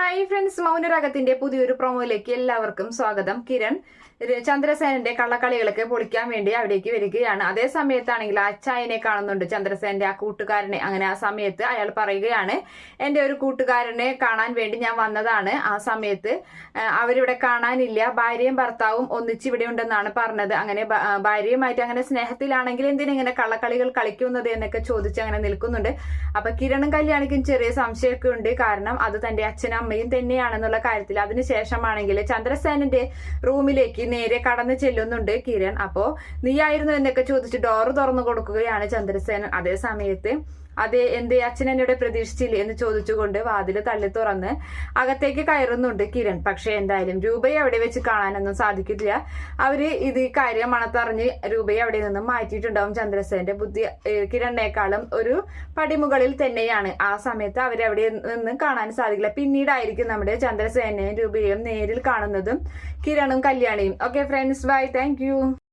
Hi friends മൗനരാഗത്തിന്റെ പുതിയൊരു പ്രൊമോയിലേക്ക് എല്ലാവർക്കും സ്വാഗതം. കിരൺ ചന്ദ്രസേനന്റെ കള്ളക്കളികളൊക്കെ പൊളിക്കാൻ വേണ്ടി അവിടേക്ക് വരികയാണ്. അതേ സമയത്താണെങ്കിൽ അച്ചായനെ കാണുന്നുണ്ട് ചന്ദ്രസേനന്റെ ആ കൂട്ടുകാരനെ. അങ്ങനെ ആ സമയത്ത് അയാൾ പറയുകയാണ് എന്റെ ഒരു കൂട്ടുകാരനെ കാണാൻ വേണ്ടി ഞാൻ വന്നതാണ്. ആ സമയത്ത് അവരിവിടെ കാണാനില്ല. ഭാര്യയും ഭർത്താവും ഒന്നിച്ച് ഇവിടെ ഉണ്ടെന്നാണ് പറഞ്ഞത്. അങ്ങനെ ഭാര്യയുമായിട്ട് അങ്ങനെ സ്നേഹത്തിലാണെങ്കിൽ എന്തിനിങ്ങനെ കള്ളക്കളികൾ കളിക്കുന്നത് എന്നൊക്കെ ചോദിച്ച് അങ്ങനെ നിൽക്കുന്നുണ്ട്. അപ്പൊ കിരണും കല്യാണിക്കും ചെറിയ സംശയമൊക്കെ ഉണ്ട്. കാരണം അത് തന്റെ അച്ഛനും അമ്മയും തന്നെയാണെന്നുള്ള കാര്യത്തിൽ അതിനുശേഷമാണെങ്കിൽ ചന്ദ്രസേനന്റെ റൂമിലേക്ക് നേരെ കടന്നു ചെല്ലുന്നുണ്ട് കിരൺ. അപ്പോ നീയായിരുന്നു എന്നൊക്കെ ചോദിച്ച് ഡോറ് തുറന്നു കൊടുക്കുകയാണ് ചന്ദ്രസേനൻ. അതേ സമയത്ത് അതെ എന്തേ അച്ഛൻ എന്നോട് പ്രതീക്ഷിച്ചില്ലേ എന്ന് ചോദിച്ചുകൊണ്ട് വാതിൽ തള്ളി തുറന്ന് അകത്തേക്ക് കയറുന്നുണ്ട് കിരൺ. പക്ഷെ എന്തായാലും രൂപയെ അവിടെ വെച്ച് കാണാനൊന്നും സാധിക്കില്ല. അവർ ഇത് കാര്യം മണത്തറിഞ്ഞ് രൂപയെ അവിടെ നിന്നും മാറ്റിയിട്ടുണ്ടാവും ചന്ദ്രസേന്റെ ബുദ്ധി. കിരണിനേക്കാളും ഒരു പടിമുകളിൽ തന്നെയാണ്. ആ സമയത്ത് അവരെ അവിടെ നിന്നും കാണാൻ സാധിക്കില്ല. പിന്നീടായിരിക്കും നമ്മുടെ ചന്ദ്രസേനയും രൂപയും നേരിൽ കാണുന്നതും കിരണും കല്യാണിയും. Okay friends bye thank